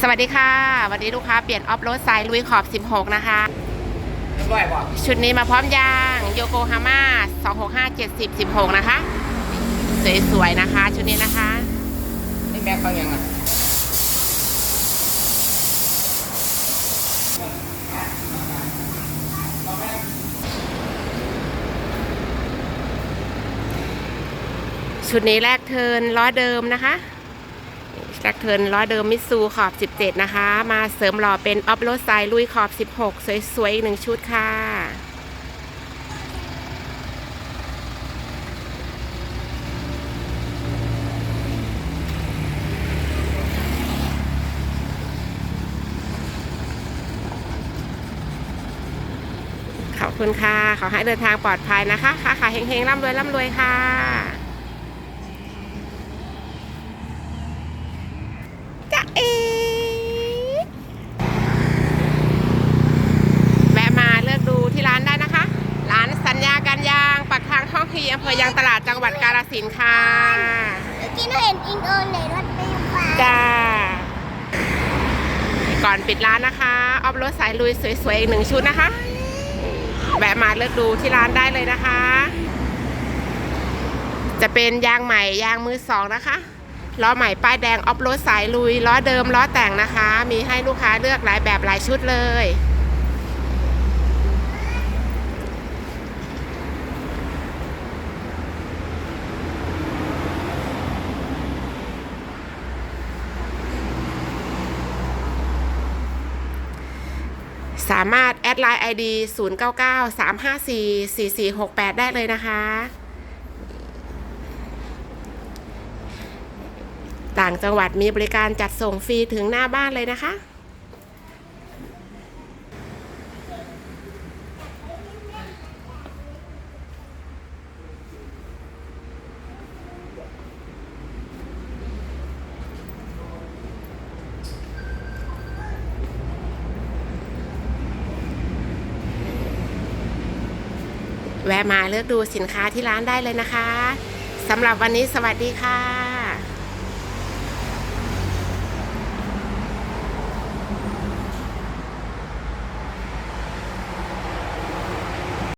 สวัสดีค่ะ วันนี้ลูกค้าเปลี่ยนออฟโรดไซด์ลุยขอบ 16 นะคะเรียบร้อยป่ะชุดนี้มาพร้อมยางโยโกฮาม่า265 70 16 นะคะ สวยๆ นะคะ ชุดนี้นะคะนี่แม็กเขายังอะชุดนี้แรกเทิร์นล้อเดิมนะคะ แรกเทิร์นล้อเดิมมิซูขอบ 17 นะคะ มาเสริมหล่อเป็นออฟโรดไซลุยขอบ 16 สวยๆ อีกหนึ่งชุดค่ะ ขอบคุณค่ะ ขอให้เดินทางปลอดภัยนะคะ ค่ะค่ะเฮงๆร่ำรวยร่ำรวยค่ะเอแวะมาเลือกดูที่ร้านได้นะคะ ร้านสัญญาการยาง ปักทางท่องพีอำเภอยางตลาดจังหวัดกาฬสินธุ์ค่ะเมื่อกี้หนูเห็นอิงเอิญในรถไฟฟ้าจ้าก่อนปิดร้านนะคะ ออฟรถสายลุยสวยๆอีกหนึ่งชุดนะคะ แวะมาเลือกดูที่ร้านได้เลยนะคะ จะเป็นยางใหม่ยางมือสองนะคะล้อใหม่ป้ายแดงออฟโรดสายลุยล้อเดิมล้อแต่งนะคะ มีให้ลูกค้าเลือกหลายแบบหลายชุดเลย สามารถแอดไลน์ ID 099 354 4468 ได้เลยนะคะ ต่างจังหวัดมีบริการจัดส่งฟรีถึงหน้าบ้านเลยนะคะ แวะมาเลือกดูสินค้าที่ร้านได้เลยนะคะสำหรับวันนี้สวัสดีค่ะ